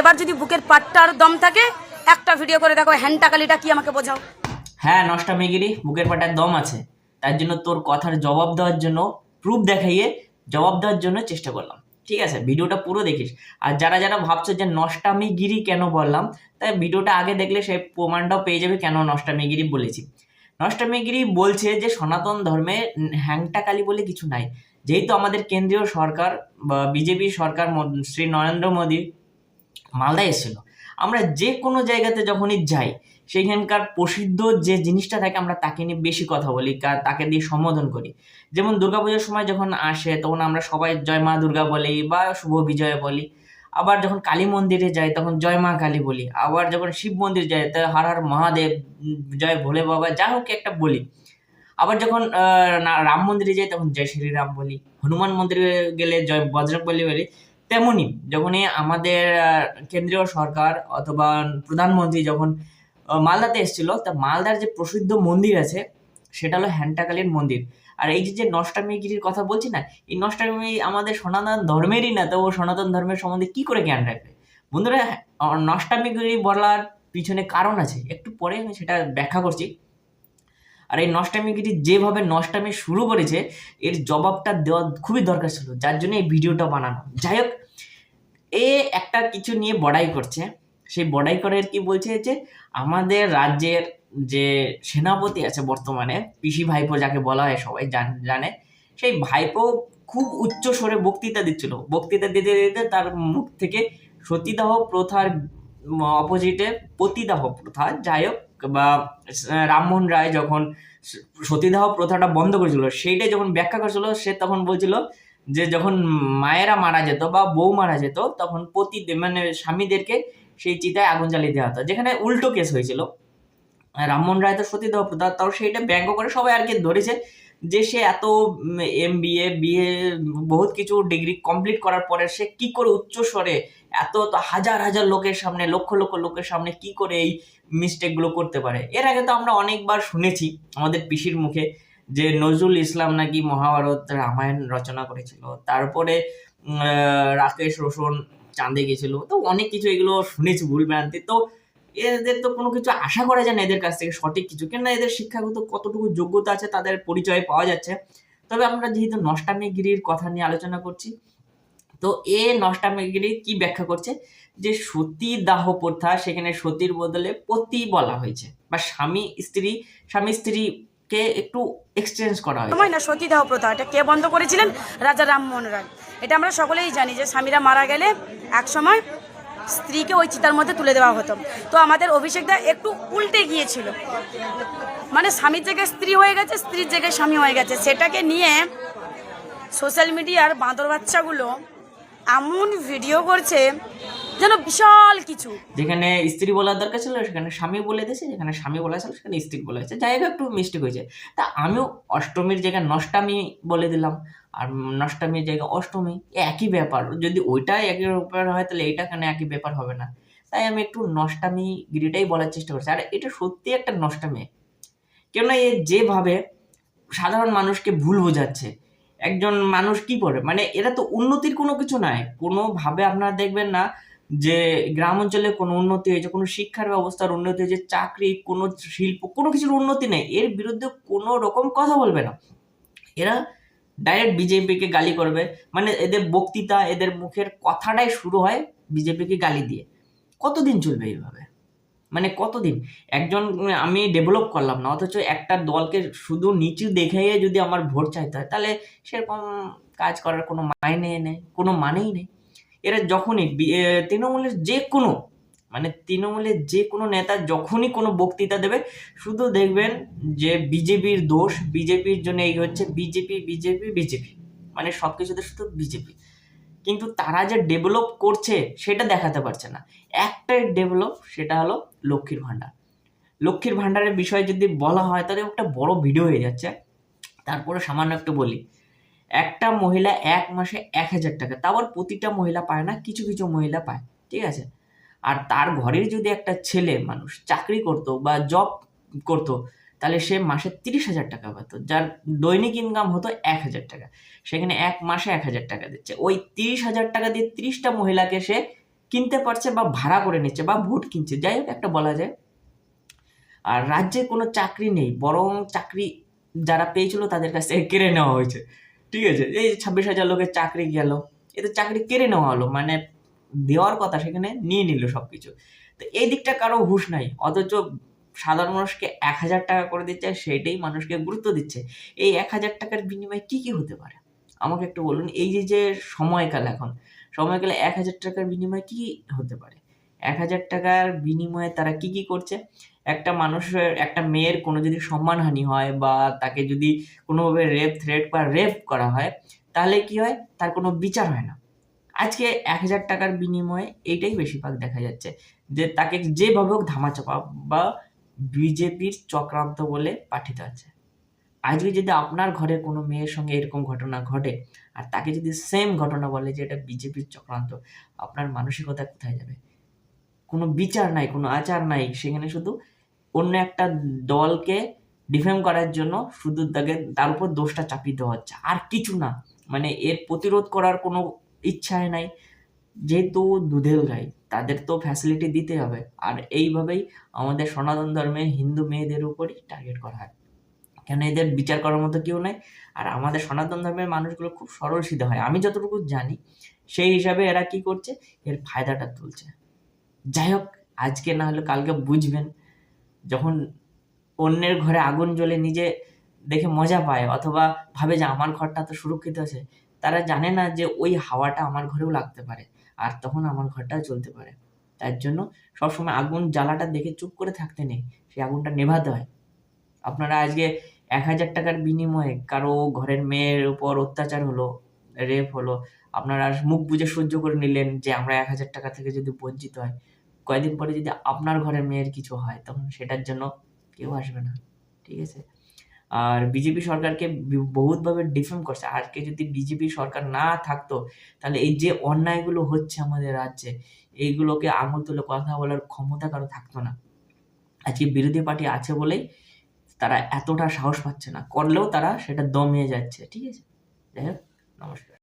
এবার যদি বুকের পাটটার দম থাকে, একটা ভিডিও করে দেখো হ্যান্ডটাকালিটা কি আমাকে বোঝাও। হ্যাঁ নষ্টা মেগিরি বুকের পাটার দম আছে। তার জন্য তোর কথার জবাব দেওয়ার জন্য প্রুফ দেখাইয়ে জবাব দেওয়ার জন্য চেষ্টা করলাম। ঠিক আছে, ভিডিওটা পুরো দেখিস। আর যারা যারা ভাবছ যে নষ্টামিগিরি কেন বললাম, তাই ভিডিওটা আগে দেখলে সেই প্রমাণটাও পেয়ে যাবে কেন নষ্টামিগিরি বলেছি। নষ্টামিগিরি বলছে যে সনাতন ধর্মে হ্যাংটা কালী বলে কিছু নাই। যেহেতু আমাদের কেন্দ্রীয় সরকার বা বিজেপি সরকার শ্রী নরেন্দ্র মোদী মালদায় এসেছিল। আমরা যে কোনো জায়গাতে যখনই যাই সেইখানকার প্রসিদ্ধ যে জিনিসটা থাকে, আমরা তাকে নিয়ে বেশি কথা বলি তাকে দিয়ে সম্বোধন করি। যেমন দুর্গাপুজোর সময় যখন আসে, তখন আমরা সবাই জয় মা দুর্গা বলি বা শুভ বিজয় বলি। আবার যখন কালী মন্দিরে যাই, তখন জয় মা কালী বলি। আবার যখন শিব মন্দির যাই, তা হর হর মহাদেব, জয় ভোলে বাবা, যা হোক একটা বলি। আবার যখন রাম মন্দিরে যাই, তখন জয় শ্রীরাম বলি। হনুমান মন্দিরে গেলে জয় বজরং বলি বলি। তেমনি যখনই আমাদের কেন্দ্রীয় সরকার অথবা প্রধানমন্ত্রী যখন মালদাতে এসেছিল, তা মালদার যে প্রসিদ্ধ মন্দির আছে, সেটা হলো হ্যান্টাকালীর মন্দির। আর এই যে যে নষ্টামিগিরির কথা বলছি না, এই নষ্টামি আমাদের সনাতন ধর্মেরই না, তো সনাতন ধর্মের সম্বন্ধে কি করে জ্ঞান রাখবে? বন্ধুরা, নষ্টামিগিরি বলার পিছনে কারণ আছে, একটু পরে আমি সেটা ব্যাখ্যা করছি। আর এই নষ্টামিগিরি যেভাবে নষ্টামি শুরু করেছে, এর জবাবটা দেওয়া খুবই দরকার ছিল, যার জন্য এই ভিডিওটা বানানো। যাই হোক, এ একটা কিছু নিয়ে বড়াই করছে। সেই বড়াই করে কি বলছে যে, আমাদের রাজ্যের যে সেনাপতি আছে বর্তমানে, পিসি ভাইপো যাকে বলা হয়, সবাই জান- জানে, সেই ভাইপো খুব উচ্চ স্বরে বক্তৃতা দিচ্ছিল। বক্তৃতা দিতে দিতে তার মুখ থেকে সতীদাহ প্রথার, অপোজিটে পতিদাহ প্রথা। যাই হোক বা রামমোহন রায় যখন সতীদাহ প্রথাটা বন্ধ করেছিল, সেইটাই যখন ব্যাখ্যা করেছিল, সে তখন বলছিল যে যখন মায়েরা মারা যেত বা বউ মারা যেত, তখন পতি মানে স্বামীদেরকে সেই চিতায় আগুন জ্বালিয়ে দেওয়া হতো, যেখানে উল্টো কেস হয়েছিল। রামমোহন রায় তো সতীদাহ প্রথা, তাও সেইটা ব্যঙ্গ করে সবাই আর কি ধরেছে যে সে এত এম বি এ বিএ বহুত কিছু ডিগ্রি কমপ্লিট করার পরে সে কি করে উচ্চ স্বরে এত তো হাজার হাজার লোকের সামনে, লক্ষ লক্ষ লোকের সামনে কি করে এই মিস্টেকগুলো করতে পারে? এর আগে তো আমরা অনেকবার শুনেছি আমাদের পিসির মুখে যে নজরুল ইসলাম নাকি মহাভারত রামায়ণ রচনা করেছিল, তারপরে রাকেশ রোশন চাঁদে গেছিল, তো অনেক কিছু এগুলো শুনেছি ভুল ভ্রান্তি। তো এদের তো কোনো কিছু আশা করা যায় না এদের কাছ থেকে সঠিক কিছু, কেননা এদের শিক্ষাগত কতটুকু যোগ্যতা আছে তাদের পরিচয় পাওয়া যাচ্ছে। তবে আমরা যেহেতু নষ্টামিগিরির কথা নিয়ে আলোচনা করছি তো এ নষ্টামিগিরি কি ব্যাখ্যা করছে? যে সতী দাহ প্রথা সেখানে সতীর বদলে পতি বলা হয়েছে বা স্বামী, স্ত্রী, স্বামী, স্ত্রীকে একটু এক্সচেঞ্জ করা সময় না সতীদাহ প্রথা, এটা কে বন্ধ করেছিলেন? রাজা রামমোহন রায়। এটা আমরা সকলেই জানি যে স্বামীরা মারা গেলে এক সময় স্ত্রীকে ওই চিতার মধ্যে তুলে দেওয়া হতো। তো আমাদের অভিষেকটা একটু উল্টে গিয়েছিল। মানে স্বামীর জায়গায় স্ত্রী হয়ে গেছে, স্ত্রীর জায়গায় স্বামী হয়ে গেছে। সেটাকে নিয়ে সোশ্যাল মিডিয়ার বাঁদর বাচ্চাগুলো এমন ভিডিও করছে যেন বিশাল কিছু। যেখানে স্ত্রী বলার দরকার ছিল, সেখানে স্বামী বলে দিয়েছে, যেখানে স্বামী বলা ছিল, সেখানে স্ত্রী বলা হয়েছে। হোক, একটু মিস্টেক হয়েছে। তা আমিও অষ্টমীর জায়গায় নষ্টামী বলে দিলাম, আর নষ্টামীর জায়গায় অষ্টমী, একই ব্যাপার। যদি ওইটাই একই ব্যাপার হয়, তাহলে এইটা কেন একই ব্যাপার হবে না? তাই আমি একটু নষ্টামী গিরিটাই বলার চেষ্টা করছি। আর এটা সত্যি একটা নষ্টামী। কেননা এ যেভাবে সাধারণ মানুষকে ভুল বোঝাচ্ছে একজন মানুষ কি করে মানে এরা তো উন্নতির কোনো কিছু নাই। কোনোভাবে আপনারা দেখবেন না যে গ্রাম অঞ্চলে কোনো উন্নতি হয়েছে, কোনো শিক্ষার ব্যবস্থার উন্নতি হয়েছে, চাকরি, কোনো শিল্প, কোনো কিছুর উন্নতি নেই। এর বিরুদ্ধে কোনো রকম কথা বলবে না। এরা ডাইরেক্ট বিজেপিকে গালি করবে। মানে এদের বক্তৃতা, এদের মুখের কথাটাই শুরু হয় বিজেপিকে গালি দিয়ে। কতদিন চলবে এইভাবে? মানে কতদিন? একজন আমি ডেভেলপ করলাম না, অথচ একটা দলকে শুধু নিচু দেখে যদি আমার ভোট চাইতে হয়, তাহলে সেরকম কাজ করার কোনো মাইনে নেই, কোনো মানেই নেই। এরা যখনই তৃণমূলের যে কোনো মানে তৃণমূলের যে কোনো নেতা যখনই কোনো বক্তৃতা দেবে, শুধু দেখবেন যে বিজেপির দোষ, বিজেপির জন্য এই হচ্ছে বিজেপি বিজেপি বিজেপি। মানে সব কিছুতে শুধু বিজেপি। কিন্তু তারা যে ডেভেলপ করছে সেটা দেখাতে পারছে না। একটাই ডেভেলপ সেটা হলো লক্ষ্মীর ভাণ্ডার। লক্ষ্মীর ভাণ্ডারের বিষয়ে যদি বলা হয়, তাহলে একটা বড় ভিডিও হয়ে যাচ্ছে। তারপরে সামান্য একটু বলি। একটা মহিলা এক মাসে এক হাজার টাকা, তা আবার প্রতিটা মহিলা পায় না, কিছু কিছু মহিলা পায়, ঠিক আছে? আর তার ঘরের যদি একটা ছেলে মানুষ চাকরি করতো বা জব করতো তাহলে সে মাসে তিরিশ হাজার টাকা পেতো, যার দৈনিক ইনকাম হতো এক হাজার টাকা। সেখানে এক মাসে এক হাজার টাকা দিচ্ছে। ওই তিরিশ হাজার টাকা দিয়ে তিরিশটা মহিলাকে সে কিনতে পারছে বা ভাড়া করে নিচ্ছে বা ভোট কিনছে, যাই হোক একটা বলা যায়। আর রাজ্যে কোনো চাকরি নেই, বরং চাকরি যারা পেয়েছিল তাদের কাছ থেকে কেড়ে নেওয়া হয়েছে। ঠিক আছে? এই ছাব্বিশ হাজার লোকের চাকরি গেল, এতে চাকরি কেড়ে নেওয়া হলো মানে দেওয়ার কথা সেখানে নিয়ে নিল সব কিছু তো এই দিকটা কারও হুঁশ নাই, অথচ সাধারণ মানুষকে এক হাজার টাকা করে দিচ্ছে সেটাই মানুষকে গুরুত্ব দিচ্ছে। এই এক হাজার টাকার বিনিময়ে কি কি হতে পারে? আমাকে একটু বলুন, এই যে যে সময়কাল এখন, সময়কালে এক হাজার টাকার বিনিময়ে কি হতে পারে? এক হাজার টাকার বিনিময়ে তারা কি কি করছে? একটা মানুষের, একটা মেয়ের কোনো যদি সম্মানহানি হয় বা তাকে যদি কোনোভাবে রেপ থ্রেট বা রেপ করা হয়, তাহলে কি হয়? তার কোনো বিচার হয় না। আজকে এক হাজার টাকার বিনিময়ে এইটাই বেশিরভাগ দেখা যাচ্ছে যে তাকে যেভাবে হোক ধামাচাপা বা বিজেপির চক্রান্ত বলে পাঠিত আছে। আজকে যদি আপনার ঘরে কোনো মেয়ের সঙ্গে এরকম ঘটনা ঘটে, আর তাকে যদি সেম ঘটনা বলে যে এটা বিজেপির চক্রান্ত, আপনার মানসিকতা কোথায় যাবে? কোনো বিচার নাই, কোনো আচার নাই, সেখানে শুধু অন্য একটা দলকে ডিফেম করার জন্য শুধু তাকে, তার উপর দোষটা চাপিয়ে দেওয়া হচ্ছে। আর কিছু না মানে এর প্রতিরোধ করার কোনো ইচ্ছাই নাই। যেহেতু দুধেল গাই, তাদের তো ফ্যাসিলিটি দিতে হবে। আর এইভাবেই আমাদের সনাতন ধর্মে হিন্দু মেয়েদের উপরই টার্গেট করা হয়। কেন এদের বিচার করার মতো কেউ নাই, আর আমাদের সনাতন ধর্মের মানুষগুলো খুব সরল সিধা হয়। আমি যতটুকু জানি, সেই হিসাবে এরা কি করছে, এর ফায়দাটা তুলছে। যাই হোক, আজকে না হলে কালকে বুঝবেন, যখন অন্যের ঘরে আগুন জ্বলে নিজে দেখে মজা পায়, অথবা ভাবে যে আমার ঘরটা তো সুরক্ষিত আছে, তারা জানে না যে ওই হাওয়াটা আমার ঘরেও লাগতে পারে। আর তখন আমার ঘরটা চলতে পারে। তার জন্য সবসময় আগুন জ্বালাটা দেখে চুপ করে থাকতে নেই সেই আগুনটা নেভাতে হয়। আপনারা আজকে এক হাজার টাকার বিনিময়ে কারও ঘরের মেয়ের উপর অত্যাচার হলো রেপ হলো, আপনারা মুখ বুঝে সহ্য করে নিলেন যে আমরা এক হাজার টাকা থেকে যদি বঞ্চিত হয় কয়েকদিন পরে যদি আপনার ঘরের মেয়ের কিছু হয়, তখন সেটার জন্য কেউ আসবে না, ঠিক আছে? আর বিজেপি সরকারকে বহুতভাবে ডিফেম করছে। আজকে যদি বিজেপি সরকার না থাকতো, তাহলে এই যে অন্যায়গুলো হচ্ছে আমাদের রাজ্যে, এইগুলোকে আঙুল তুলে কথা বলার ক্ষমতা কারও থাকতো না। আজকে বিরোধী পার্টি আছে বলেই তারা এতটা সাহস পাচ্ছে না। করলেও তারা সেটা দমিয়ে যাচ্ছে। ঠিক আছে? যাই হোক, নমস্কার।